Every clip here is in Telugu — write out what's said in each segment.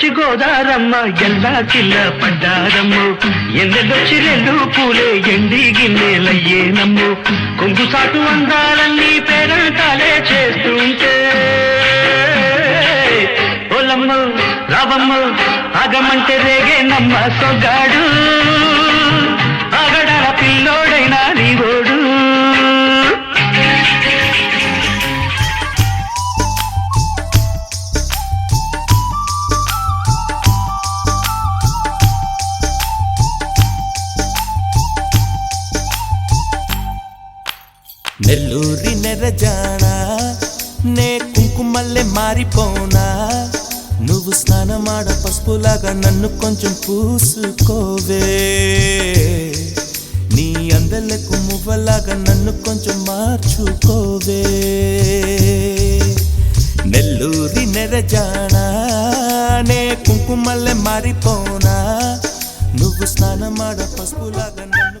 ఎన్నెళ్ళొచ్చి గోదారమ్మ ఎల్లా చిల్ల పడ్డారమ్ము. ఎన్నెళ్ళొచ్చి రెండు పూలే ఎండి గిన్నెలయ్యేనమ్ము కొంగు సాటు అందాలన్నీ పేరంటాలే చేస్తుంటే. ఓలమ్మ రావమ్మ ఆగమంటే రేగే నమ్మ నెల్లూరి నెరజానా? నే కుంకుమల్లె మారిపోనా? నువ్వు స్నానమాడ పసుపులాగా నన్ను కొంచెం పూసుకోవే. నీ అందలకు మువ్వలాగా నన్ను కొంచెం మార్చుకోవే. నెల్లూరి నెరజానా? నే కుంకుమల్లె మారిపోనా? నువ్వు స్నానమాడ పసుపులాగా నన్ను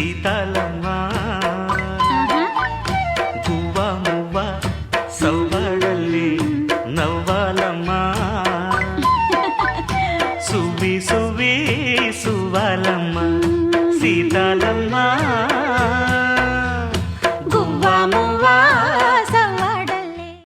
సీతాలమ్మ. గువ్వ మువ్వ సౌబాళಲ್ಲಿ సీతాలమ్మ